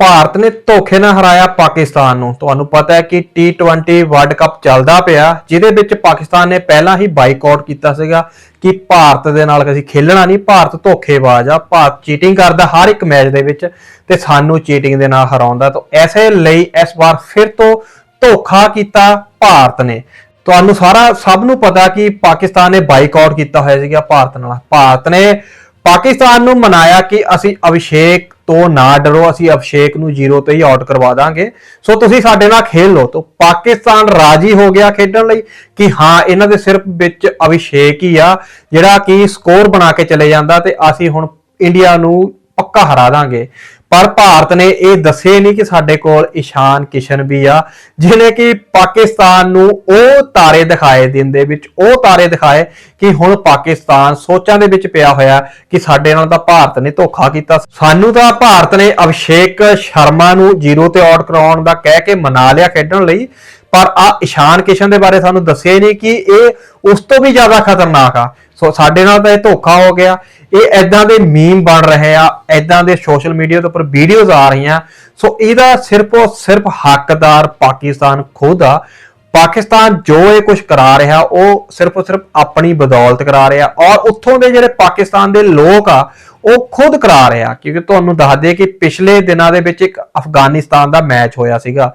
ਭਾਰਤ ਨੇ ਧੋਖੇ ਨਾਲ ਹਰਾਇਆ ਪਾਕਿਸਤਾਨ ਨੂੰ। ਤੁਹਾਨੂੰ ਪਤਾ ਹੈ ਕਿ T20 ਵਰਲਡ ਕੱਪ ਚੱਲਦਾ ਪਿਆ, ਜਿਹਦੇ ਵਿੱਚ ਪਾਕਿਸਤਾਨ ਨੇ ਪਹਿਲਾਂ ਹੀ ਬਾਈਕਾਟ ਕੀਤਾ ਸੀਗਾ ਕਿ ਭਾਰਤ ਦੇ ਨਾਲ ਅਸੀਂ ਖੇਲਣਾ ਨਹੀਂ, ਭਾਰਤ ਧੋਖੇਬਾਜ਼ ਆ, ਭਾਰਤ ਚੀਟਿੰਗ ਕਰਦਾ ਹਰ ਇੱਕ ਮੈਚ ਦੇ ਵਿੱਚ ਤੇ ਸਾਨੂੰ ਚੀਟਿੰਗ ਦੇ ਨਾਲ ਹਰਾਉਂਦਾ। ਤਾਂ ਐਸੇ ਲਈ ਇਸ ਵਾਰ ਫਿਰ ਤੋਂ ਧੋਖਾ ਕੀਤਾ ਭਾਰਤ ਨੇ। ਤੁਹਾਨੂੰ ਸਾਰਾ ਸਭ ਨੂੰ ਪਤਾ ਕਿ ਪਾਕਿਸਤਾਨ ਨੇ ਬਾਈਕਾਟ ਕੀਤਾ ਹੋਇਆ ਸੀਗਾ ਭਾਰਤ ਨਾਲ। ਭਾਰਤ ਨੇ ਪਾਕਿਸਤਾਨ ਨੂੰ ਮਨਾਇਆ ਕਿ ਅਸੀਂ ਅਭਿਸ਼ੇਕ ਤੋਂ ਨਾ ਡਰੋ, ਅਸੀਂ ਅਭਿਸ਼ੇਕ ਨੂੰ ਜ਼ੀਰੋ ਤੇ ਹੀ ਆਊਟ ਕਰਵਾ ਦਾਂਗੇ। ਸੋ ਤੁਸੀਂ ਸਾਡੇ ਨਾਲ ਖੇਲ ਲਓ। ਤਾਂ ਪਾਕਿਸਤਾਨ ਰਾਜੀ ਹੋ ਗਿਆ ਖੇਡਣ ਲਈ ਕਿ ਹਾਂ, ਇਹਨਾਂ ਦੇ ਸਿਰਫ ਵਿੱਚ ਅਭਿਸ਼ੇਕ ਹੀ ਆ, ਜਿਹੜਾ ਕਿ ਸਕੋਰ ਬਣਾ ਕੇ ਚਲੇ ਜਾਂਦਾ ਤੇ ਅਸੀਂ ਹੁਣ ਇੰਡੀਆ ਨੂੰ ਪੱਕਾ ਹਰਾ ਦਾਂਗੇ। ਪਰ ਭਾਰਤ ਨੇ ਇਹ ਦੱਸੇ ਨਹੀਂ ਕਿ ਸਾਡੇ ਕੋਲ ਇਸ਼ਾਨ ਕਿਸ਼ਨ ਵੀ ਆ, ਜਿਹਨੇ ਕਿ ਪਾਕਿਸਤਾਨ ਨੂੰ ਉਹ ਤਾਰੇ ਦਿਖਾਏ ਦਿਨ ਦੇ ਵਿੱਚ, ਉਹ ਤਾਰੇ ਦਿਖਾਏ ਕਿ ਹੁਣ ਪਾਕਿਸਤਾਨ ਸੋਚਾਂ ਦੇ ਵਿੱਚ ਪਿਆ ਹੋਇਆ ਕਿ ਸਾਡੇ ਨਾਲ ਤਾਂ ਭਾਰਤ ਨੇ ਧੋਖਾ ਕੀਤਾ। ਸਾਨੂੰ ਤਾਂ ਭਾਰਤ ਨੇ ਅਭਿਸ਼ੇਕ ਸ਼ਰਮਾ ਨੂੰ ਜ਼ੀਰੋ ਤੇ ਆਊਟ ਕਰਾਉਣ ਦਾ ਕਹਿ ਕੇ ਮਨਾ ਲਿਆ ਖੇਡਣ ਲਈ, ਪਰ ਆ ਇਸ਼ਾਨ ਕਿਸ਼ਨ ਦੇ ਬਾਰੇ ਸਾਨੂੰ ਦੱਸਿਆ ਹੀ ਨਹੀਂ ਕਿ ਇਹ ਉਸ ਤੋਂ ਵੀ ਜ਼ਿਆਦਾ ਖਤਰਨਾਕ ਆ। ਸੋ ਸਾਡੇ ਨਾਲ ਤਾਂ ਇਹ ਧੋਖਾ ਹੋ ਗਿਆ। ਇਹ ਐਦਾਂ ਦੇ ਮੀਮ ਬਣ ਰਹੇ ਆ ਐਦਾਂ ਦੇ ਸੋਸ਼ਲ ਮੀਡੀਆ ਦੇ ਉੱਪਰ ਵੀਡੀਓਜ਼ ਆ ਰਹੀਆਂ। ਸੋ ਇਹਦਾ ਸਿਰਫ ਔਰ ਸਿਰਫ ਹੱਕਦਾਰ ਪਾਕਿਸਤਾਨ ਖੁਦ ਆ। ਪਾਕਿਸਤਾਨ ਜੋ ਇਹ ਕੁਝ ਕਰਾ ਰਿਹਾ, ਉਹ ਸਿਰਫ ਔਰ ਸਿਰਫ ਆਪਣੀ ਬਦੌਲਤ ਕਰਾ ਰਿਹਾ। ਔਰ ਉੱਥੋਂ ਦੇ ਜਿਹੜੇ ਪਾਕਿਸਤਾਨ ਦੇ ਲੋਕ ਆ, ਉਹ ਖੁਦ ਕਰਾ ਰਿਹਾ। ਕਿਉਂਕਿ ਤੁਹਾਨੂੰ ਦੱਸ ਦੇ ਕਿ ਪਿਛਲੇ ਦਿਨਾਂ ਦੇ ਵਿੱਚ ਇੱਕ ਅਫਗਾਨਿਸਤਾਨ ਦਾ ਮੈਚ ਹੋਇਆ ਸੀਗਾ।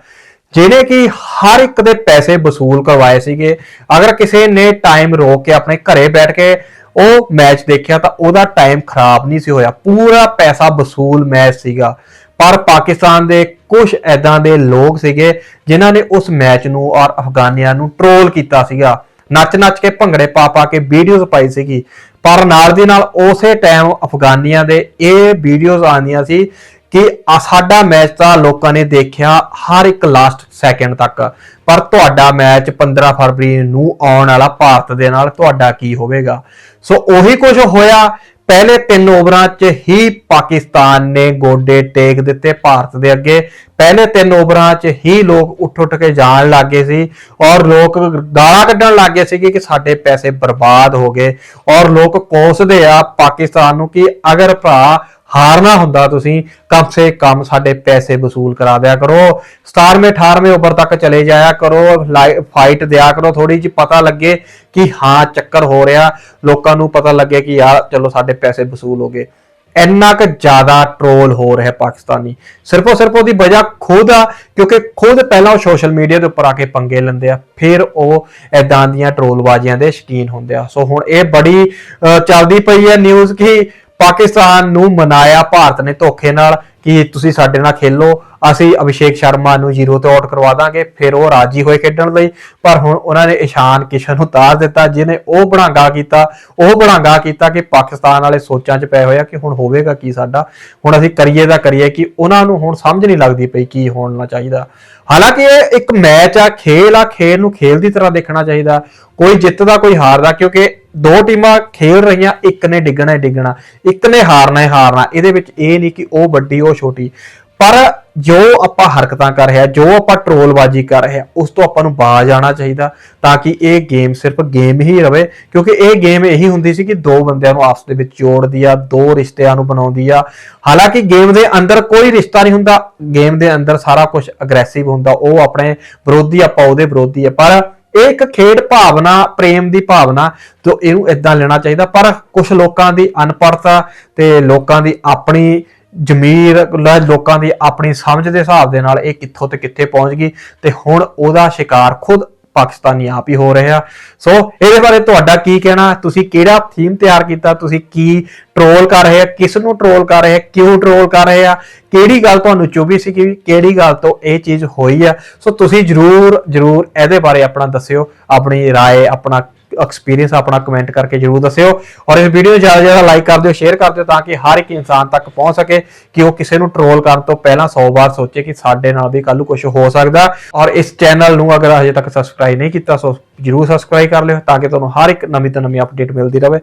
ਜਿਹੜੇ ਕਿ ਹਰ ਇੱਕ ਦੇ ਪੈਸੇ ਵਸੂਲ ਕਰਵਾਏ ਸੀਗੇ, ਅਗਰ ਕਿਸੇ ਨੇ ਟਾਈਮ ਰੋਕ ਕੇ ਆਪਣੇ ਘਰੇ ਬੈਠ ਕੇ ਉਹ ਮੈਚ ਦੇਖਿਆ ਤਾਂ ਉਹਦਾ ਟਾਈਮ ਖਰਾਬ ਨਹੀਂ ਸੀ ਹੋਇਆ, ਪੂਰਾ ਪੈਸਾ ਵਸੂਲ ਮੈਚ ਸੀਗਾ। ਪਰ ਪਾਕਿਸਤਾਨ ਦੇ ਕੁਝ ਐਦਾਂ ਦੇ ਲੋਕ ਸੀਗੇ ਜਿਨ੍ਹਾਂ ਨੇ ਉਸ ਮੈਚ ਨੂੰ ਔਰ ਅਫਗਾਨੀਆਂ ਨੂੰ ਟ੍ਰੋਲ ਕੀਤਾ ਸੀਗਾ। ਨੱਚ-ਨੱਚ ਕੇ ਭੰਗੜੇ ਪਾ-ਪਾ ਕੇ ਵੀਡੀਓਜ਼ ਪਾਈ ਸੀਗੀ। ਪਰ ਨਾਲ ਦੀ ਨਾਲ ਉਸੇ ਟਾਈਮ ਅਫਗਾਨੀਆਂ ਦੇ ਇਹ ਵੀਡੀਓਜ਼ ਆਉਂਦੀਆਂ ਸੀ ਕਿ ਸਾਡਾ ਮੈਚ ਤਾਂ ਲੋਕਾਂ ਨੇ ਦੇਖਿਆ ਹਰ ਇੱਕ ਲਾਸਟ ਸੈਕਿੰਡ ਤੱਕ। ਪਰ ਤੁਹਾਡਾ ਮੈਚ 15 ਫਰਵਰੀ ਨੂੰ ਆਉਣ ਵਾਲਾ ਭਾਰਤ ਦੇ ਨਾਲ ਤੁਹਾਡਾ ਕੀ ਹੋਵੇਗਾ? ਸੋ ਉਹੀ ਕੁਝ ਹੋਇਆ। ਪਹਿਲੇ ਤਿੰਨ ਓਵਰਾਂ 'ਚ ਹੀ ਪਾਕਿਸਤਾਨ ਨੇ ਗੋਡੇ ਟੇਕ ਦਿੱਤੇ ਭਾਰਤ ਦੇ ਅੱਗੇ। ਪਹਿਲੇ ਤਿੰਨ ਓਵਰਾਂ 'ਚ ਹੀ ਲੋਕ ਉੱਠ ਉੱਠ ਕੇ ਜਾਣ ਲੱਗੇ ਸੀ ਔਰ ਲੋਕ ਗਾਲਾਂ ਕੱਢਣ ਲੱਗੇ ਸੀ ਕਿ ਸਾਡੇ ਪੈਸੇ ਬਰਬਾਦ ਹੋ ਗਏ। ਔਰ ਲੋਕ ਕੋਸਦੇ ਆ ਪਾਕਿਸਤਾਨ ਨੂੰ ਕਿ ਅਗਰ ਭਰਾ ਹਾਰਨਾ ਹੁੰਦਾ ਤੁਸੀਂ, ਕਮ ਸੇ ਕਮ ਸਾਡੇ ਪੈਸੇ ਵਸੂਲ ਕਰਾ ਦਿਆ ਕਰੋ। 17ਵੇਂ 18ਵੇਂ ਓਵਰ ਤੱਕ ਚਲੇ ਜਾਇਆ ਕਰੋ ਫਾਈਟ ਦਿਆ ਕਰੋ। ਥੋੜੀ ਜਿਹੀ ਪਤਾ ਲੱਗੇ ਕਿ ਹਾਂ, ਚੱਕਰ ਹੋ ਰਿਹਾ। ਲੋਕਾਂ ਨੂੰ ਪਤਾ ਲੱਗੇ ਕਿ ਯਾਰ, ਚਲੋ ਸਾਡੇ ਪੈਸੇ ਵਸੂਲ ਹੋ ਗਏ। ਇੰਨਾ ਕੁ ਜ਼ਿਆਦਾ ਟ੍ਰੋਲ ਹੋ ਰਿਹਾ ਪਾਕਿਸਤਾਨੀ। ਸਿਰਫੋ ਸਿਰਫ ਉਹਦੀ ਵਜ੍ਹਾ ਖੁਦ ਆ, ਕਿਉਂਕਿ ਖੁਦ ਪਹਿਲਾਂ ਉਹ ਸੋਸ਼ਲ ਮੀਡੀਆ ਦੇ ਉੱਪਰ ਆ ਕੇ ਪੰਗੇ ਲੈਂਦੇ ਆ। ਫਿਰ ਉਹ ਐਦਾਂ ਦੀਆਂ ਟ੍ਰੋਲਬਾਜ਼ੀਆਂ ਦੇ ਸ਼ਕੀਨ ਹੁੰਦੇ ਆ। ਸੋ ਹੁਣ ਇਹ ਬੜੀ ਚੱਲਦੀ ਪਈ ਹੈ ਨਿਊਜ਼ ਕਿ ਪਾਕਿਸਤਾਨ ਨੂੰ ਮਨਾਇਆ ਭਾਰਤ ਨੇ ਧੋਖੇ ਨਾਲ ਕਿ ਤੁਸੀਂ ਸਾਡੇ ਨਾਲ ਖੇਲੋ। ਅਸੀਂ ਅਭਿਸ਼ੇਕ ਸ਼ਰਮਾ ਨੂੰ ਜ਼ੀਰੋ ਤੇ ਆਊਟ ਕਰਵਾ ਦਾਂਗੇ, ਫਿਰ ਉਹ ਰਾਜੀ ਹੋਏ ਖੇਡਣ ਲਈ। ਪਰ ਹੁਣ ਉਹਨਾਂ ਨੇ ਇਸ਼ਾਨ ਕਿਸ਼ਨ ਨੂੰ ਤਾਰ ਦਿੱਤਾ, ਜਿਹਨੇ ਉਹ ਬਣਾਗਾ ਕੀਤਾ, ਉਹ ਬਣਾਗਾ ਕੀਤਾ ਕਿ ਪਾਕਿਸਤਾਨ ਵਾਲੇ ਸੋਚਾਂ 'ਚ ਪਏ ਹੋਇਆ ਕਿ ਹੁਣ ਹੋਵੇਗਾ ਕੀ ਸਾਡਾ। ਹੁਣ ਅਸੀਂ ਕਰੀਏ ਦਾ ਕਰੀਏ ਕਿ ਉਹਨਾਂ ਨੂੰ ਹੁਣ ਸਮਝ ਨਹੀਂ ਲੱਗਦੀ ਪਈ ਕੀ ਹੋਣਾ ਚਾਹੀਦਾ। ਹਾਲਾਂਕਿ ਇਹ ਇੱਕ ਮੈਚ ਆ, ਖੇਲ ਆ, ਖੇਲ ਨੂੰ ਖੇਲ ਦੀ ਤਰ੍ਹਾਂ ਦੇਖਣਾ ਚਾਹੀਦਾ। ਕੋਈ ਜਿੱਤਦਾ, ਕੋਈ ਹਾਰਦਾ, ਕਿਉਂਕਿ ਦੋ ਟੀਮਾਂ ਖੇਲ ਰਹੀਆਂ, ਇੱਕ ਨੇ ਡਿੱਗਣਾ ਹੀ ਡਿੱਗਣਾ, ਇੱਕ ਨੇ ਹਾਰਨਾ ਹੀ ਹਾਰਨਾ। ਇਹਦੇ ਵਿੱਚ ਇਹ ਨਹੀਂ ਕਿ ਉਹ ਵੱਡੀ, ਉਹ ਛੋਟੀ। ਪਰ ਜੋ ਆਪਾਂ ਹਰਕਤਾਂ ਕਰ ਰਹੇ, ਜੋ ਆਪਾਂ ਟ੍ਰੋਲਬਾਜ਼ੀ ਕਰ ਰਹੇ, ਉਸ ਤੋਂ ਆਪਾਂ ਨੂੰ ਬਾਜ਼ ਆਣਾ ਚਾਹੀਦਾ ਤਾਂ ਕਿ ਇਹ ਗੇਮ ਸਿਰਫ ਗੇਮ ਹੀ ਰਵੇ, ਕਿਉਂਕਿ ਇਹ ਗੇਮ ਇਹੀ ਹੁੰਦੀ ਸੀ ਕਿ ਦੋ ਬੰਦਿਆਂ ਨੂੰ ਆਪਸ ਦੇ ਵਿੱਚ ਜੋੜਦੀ ਆ, ਦੋ ਰਿਸ਼ਤਿਆਂ ਨੂੰ ਬਣਾਉਂਦੀ ਆ। ਹਾਲਾਂਕਿ ਗੇਮ ਦੇ ਅੰਦਰ ਕੋਈ ਰਿਸ਼ਤਾ ਨਹੀਂ ਹੁੰਦਾ ਗੇਮ ਦੇ ਅੰਦਰ ਸਾਰਾ ਕੁਝ ਅਗਰੈਸਿਵ ਹੁੰਦਾ, ਉਹ ਆਪਣੇ ਵਿਰੋਧੀ ਆਪਾਂ ਉਹਦੇ ਵਿਰੋਧੀ ਆ। ਪਰ ਇਹ ਇੱਕ ਖੇਡ ਭਾਵਨਾ, ਪ੍ਰੇਮ ਦੀ ਭਾਵਨਾ ਤੋਂ ਇਹਨੂੰ ਇਦਾਂ ਲੈਣਾ ਚਾਹੀਦਾ। ਪਰ ਕੁਝ ਲੋਕਾਂ ਦੀ ਅਨਪੜਤਾ ਤੇ ਲੋਕਾਂ ਦੀ ਆਪਣੀ ਜ਼ਮੀਰ ਲ- ਲੋਕਾਂ ਦੀ ਆਪਣੀ ਸਮਝ ਦੇ ਹਿਸਾਬ ਦੇ ਨਾਲ ਇਹ ਕਿੱਥੋਂ ਤੇ ਕਿੱਥੇ ਪਹੁੰਚ ਗਈ ਤੇ ਹੁਣ ਉਹਦਾ ਸ਼ਿਕਾਰ ਖੁਦ ਪਾਕਿਸਤਾਨੀ ਆਪ ਹੀ ਹੋ ਰਹੇ ਆ ਸੋ ਇਹਦੇ ਬਾਰੇ ਤੁਹਾਡਾ ਕੀ ਕਹਿਣਾ ਤੁਸੀਂ ਕਿਹੜਾ ਥੀਮ ਤਿਆਰ ਕੀਤਾ ਤੁਸੀਂ ਕੀ ਟ੍ਰੋਲ ਕਰ ਰਹੇ ਆ ਕਿਸ ਨੂੰ ਟ੍ਰੋਲ ਕਰ ਰਹੇ ਆ ਕਿਉਂ ਟ੍ਰੋਲ ਕਰ ਰਹੇ ਆ ਕਿਹੜੀ ਗੱਲ ਤੁਹਾਨੂੰ ਚੁਭੀ ਸੀ ਕਿ ਕਿਹੜੀ ਗੱਲ ਤੋਂ ਇਹ ਚੀਜ਼ ਹੋਈ ਆ ਸੋ ਤੁਸੀਂ ਜਰੂਰ ਜਰੂਰ ਇਹਦੇ ਬਾਰੇ ਆਪਣਾ ਦੱਸਿਓ ਆਪਣੀ رائے ਆਪਣਾ ਐਕਸਪੀਰੀਅੰਸ ਆਪਣਾ ਕਮੈਂਟ ਕਰਕੇ ਜਰੂਰ ਦੱਸਿਓ। ਔਰ ਇਸ ਵੀਡੀਓ ਨੂੰ ਜ਼ਿਆਦਾ ਤੋਂ ਜ਼ਿਆਦਾ ਲਾਈਕ ਕਰ ਦਿਓ ਸ਼ੇਅਰ ਕਰ ਦਿਓ ਤਾਂ ਕਿ ਹਰ ਇੱਕ ਇਨਸਾਨ ਤੱਕ ਪਹੁੰਚ ਸਕੇ ਕਿ ਉਹ ਕਿਸੇ ਨੂੰ ਟ੍ਰੋਲ ਕਰਨ ਤੋਂ ਪਹਿਲਾਂ 100 ਵਾਰ ਸੋਚੇ ਕਿ ਸਾਡੇ ਨਾਲ ਵੀ ਕੱਲ ਨੂੰ ਕੁਝ ਹੋ ਸਕਦਾ। ਔਰ ਇਸ ਚੈਨਲ ਨੂੰ ਅਗਰ ਹਜੇ ਤੱਕ ਸਬਸਕ੍ਰਾਈਬ ਨਹੀਂ ਕੀਤਾ, ਸੋ ਜਰੂਰ ਸਬਸਕ੍ਰਾਈਬ ਕਰ ਲਿਓ ਤਾਂ ਕਿ ਤੁਹਾਨੂੰ ਹਰ ਇੱਕ ਨਵੀਂ ਤੋਂ ਨਵੀਂ ਅਪਡੇਟ ਮਿਲਦੀ ਰਹੇ।